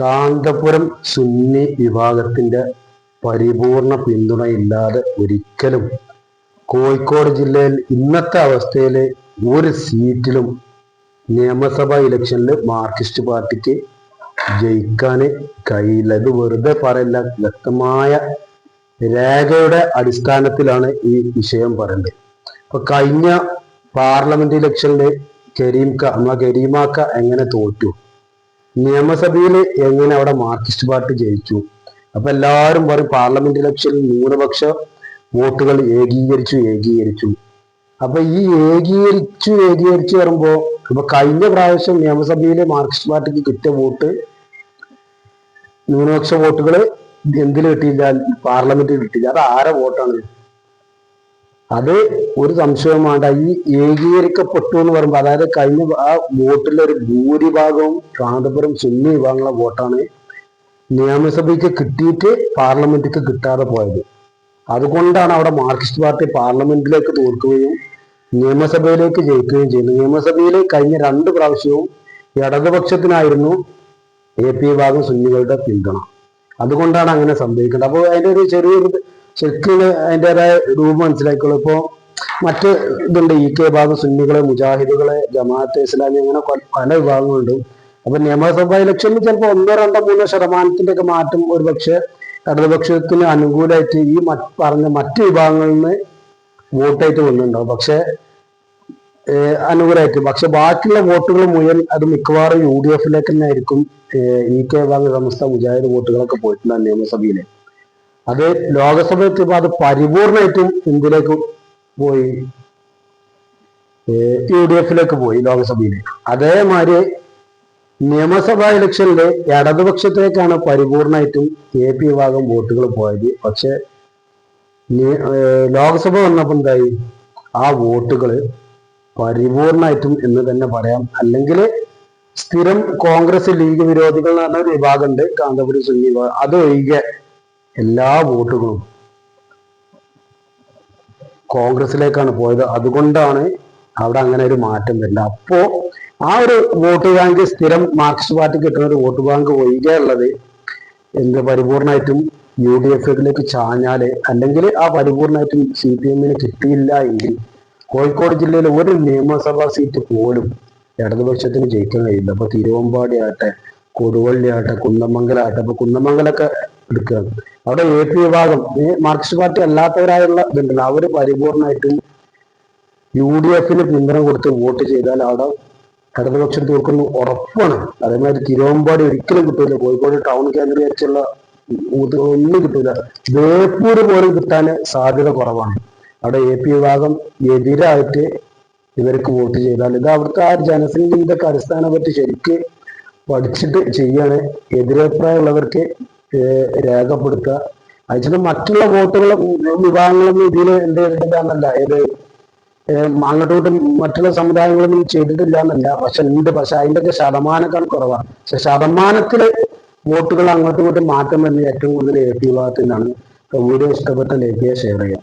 കാന്തപുരം സുന്നി വിഭാഗത്തിന്റെ പരിപൂർണ പിന്തുണയില്ലാതെ ഒരിക്കലും കോഴിക്കോട് ജില്ലയിൽ ഇന്നത്തെ അവസ്ഥയിൽ ഒരു സീറ്റിലും നിയമസഭാ ഇലക്ഷനിൽ മാർക്സിസ്റ്റ് പാർട്ടിക്ക് ജയിക്കാൻ കഴിയില്ല. ഇത് വെറുതെ പറയില്ല. വ്യക്തമായ രേഖയുടെ അടിസ്ഥാനത്തിലാണ് ഈ വിഷയം പറയുന്നത് ഇപ്പൊ കഴിഞ്ഞ പാർലമെന്റ് ഇലക്ഷനിൽ കരീംക്ക നമ്മളെ കരീമാക്ക എങ്ങനെ തോറ്റു? നിയമസഭയിൽ എങ്ങനെ അവിടെ മാർക്സിസ്റ്റ് പാർട്ടി ജയിച്ചു? അപ്പൊ എല്ലാവരും പറയും പാർലമെന്റ് ഇലക്ഷനിൽ ന്യൂനപക്ഷ വോട്ടുകൾ ഏകീകരിച്ചു ഏകീകരിച്ചു. അപ്പൊ ഈ ഏകീകരിച്ചു ഏകീകരിച്ചു വരുമ്പോ അപ്പൊ കഴിഞ്ഞ പ്രാവശ്യം നിയമസഭയിലെ മാർക്സിസ്റ്റ് പാർട്ടിക്ക് കിട്ടിയ വോട്ട് ന്യൂനപക്ഷ വോട്ടുകൾ എന്തിൽ കിട്ടിയില്ല? പാർലമെന്റിൽ കിട്ടിയില്ല. അത് ആരെ വോട്ടാണ്? അത് ഒരു സംശയവും വേണ്ട. ഈ ഏകീകരിക്കപ്പെട്ടു എന്ന് പറയുമ്പോൾ അതായത് കഴിഞ്ഞ ആ വോട്ടിലെ ഒരു ഭൂരിഭാഗവും കാന്തപുരം സുന്നി വിഭാഗങ്ങളെ വോട്ടാണ് നിയമസഭയ്ക്ക് കിട്ടിയിട്ട് പാർലമെന്റിക്ക് കിട്ടാതെ പോയത്. അതുകൊണ്ടാണ് അവിടെ മാർക്സിസ്റ്റ് പാർട്ടി പാർലമെന്റിലേക്ക് തോൽക്കുകയും നിയമസഭയിലേക്ക് ജയിക്കുകയും ചെയ്യുന്നു നിയമസഭയിൽ കഴിഞ്ഞ രണ്ട് പ്രാവശ്യവും ഇടതുപക്ഷത്തിനായിരുന്നു എ പി വിഭാഗം സുന്നികളുടെ പിന്തുണ. അതുകൊണ്ടാണ് അങ്ങനെ സംഭവിക്കുന്നത്. അപ്പോൾ അതിന്റെ ഒരു ചെറിയൊരു ശരിക്കും അതിന്റെതായ രൂപം മനസ്സിലാക്കിയുള്ളൂ. ഇപ്പോൾ മറ്റ് ഇതുണ്ട് ഇ കെ വിഭാഗം സുന്നികളെ മുജാഹിദുകളെ ജമാഅത്തെ ഇസ്ലാമി അങ്ങനെ പല വിഭാഗങ്ങളുണ്ട്. അപ്പൊ നിയമസഭാ ഇലക്ഷനിൽ ചിലപ്പോൾ ഒന്നോ രണ്ടോ മൂന്നോ ശതമാനത്തിന്റെ ഒക്കെ മാറ്റം ഒരു പക്ഷേ ഇടതുപക്ഷത്തിന് അനുകൂലമായിട്ട് ഈ പറഞ്ഞ മറ്റ് വിഭാഗങ്ങളിൽ നിന്ന് വോട്ടായിട്ട് വന്നിട്ടുണ്ടാവും. പക്ഷെ അനുകൂലമായിട്ട് പക്ഷെ ബാക്കിയുള്ള വോട്ടുകൾ മുഴുവൻ അത് മിക്കവാറും യു ഡി എഫിലേക്ക് തന്നെ ആയിരിക്കും ഇ കെ വിഭാഗ സമസ്ത മുജാഹിദ് വോട്ടുകളൊക്കെ പോയിട്ടുണ്ട് നിയമസഭയിൽ അത് ലോകസഭ എത്തിയപ്പോൾ അത് പരിപൂർണമായിട്ടും എന്തിലേക്ക് പോയി യു ഡി എഫിലേക്ക് പോയി ലോകസഭയിൽ അതേമാതിരി നിയമസഭാ ഇലക്ഷനിൽ ഇടതുപക്ഷത്തേക്കാണ് പരിപൂർണമായിട്ടും എ പി വിഭാഗം വോട്ടുകൾ പോയത്. പക്ഷെ ലോകസഭ വന്നപ്പോൾ എന്തായി? ആ വോട്ടുകൾ പരിപൂർണമായിട്ടും എന്ന് തന്നെ പറയാം. അല്ലെങ്കിൽ സ്ഥിരം കോൺഗ്രസ് ലീഗ് വിരോധികൾ എന്ന് പറഞ്ഞ ഒരു വിഭാഗമുണ്ട് കാന്തപുരം സുന്നി അത് എല്ലാ വോട്ടുകളും കോൺഗ്രസിലേക്കാണ് പോയത്. അതുകൊണ്ടാണ് അവിടെ അങ്ങനെ ഒരു മാറ്റം വരുന്നത്. അപ്പോ ആ ഒരു വോട്ട് ബാങ്ക് സ്ഥിരം മാർക്സിസ്റ്റ് പാർട്ടി കിട്ടുന്ന ഒരു വോട്ട് ബാങ്ക് ഒഴികെ ഉള്ളത് എന്ത് പരിപൂർണമായിട്ടും യു ഡി എഫിലേക്ക് ചാഞ്ഞാൽ അല്ലെങ്കിൽ ആ പരിപൂർണമായിട്ടും സി പി എമ്മിന് കിട്ടിയില്ല എങ്കിൽ കോഴിക്കോട് ജില്ലയിൽ ഒരു നിയമസഭാ സീറ്റ് പോലും ഇടതുപക്ഷത്തിന് ജയിക്കാൻ കഴിയില്ല. അപ്പൊ തിരുവമ്പാടി ആട്ടെ കൊടുവള്ളി ആട്ടെ കുന്നമംഗലം ആട്ടെ അപ്പൊ കുന്നമംഗലൊക്കെ എടുക്കുകയാണ്. അവിടെ എ പി വിഭാഗം മാർക്സിസ്റ്റ് പാർട്ടി അല്ലാത്തവരായുള്ള ഇതുണ്ടല്ലോ അവർ പരിപൂർണമായിട്ടും യു ഡി എഫിന് പിന്തുണ കൊടുത്ത് വോട്ട് ചെയ്താൽ അവിടെ ഇടതുപക്ഷം തോൽക്കുന്നു ഉറപ്പാണ്. അതേമാതിരി തിരുവമ്പാടി ഒരിക്കലും കിട്ടൂല കോഴിക്കോട് ടൗൺ കേന്ദ്രീകരിച്ചുള്ള ഒന്നും കിട്ടൂല. ബേപ്പൂർ പോലും കിട്ടാൻ സാധ്യത കുറവാണ്. അവിടെ എ പി വിഭാഗം എതിരായിട്ട് ഇവർക്ക് വോട്ട് ചെയ്താൽ ഇത് അവിടുത്തെ ആ ജനസംഖ്യ ഇതൊക്കെ അടിസ്ഥാനപറ്റി ശരിക്ക് പഠിച്ചിട്ട് ചെയ്യാണ്. എതിരഭിപ്രായമുള്ളവർക്ക് രേഖപ്പെടുത്തുക. അയച്ചിട്ട് മറ്റുള്ള വോട്ടുകൾ വിഭാഗങ്ങളൊന്നും ഇതിൽ എന്ത് ചെയ്തിട്ടില്ല ഏത് ഇത് അങ്ങോട്ടും മറ്റുള്ള സമുദായങ്ങളൊന്നും ചെയ്തിട്ടില്ല എന്നല്ല. പക്ഷെ ഉണ്ട്. പക്ഷെ അതിന്റെയൊക്കെ ശതമാനക്കാൾ കുറവാണ്. പക്ഷെ ശതമാനത്തിൽ വോട്ടുകൾ അങ്ങോട്ടും ഇങ്ങോട്ടും മാറ്റം വരുന്നത് ഏറ്റവും കൂടുതൽ എ പി വിഭാഗത്തിൽ നിന്നാണ്. വീഡിയോ ഇഷ്ടപ്പെട്ട ലേഖയെ ഷെയർ ചെയ്യാം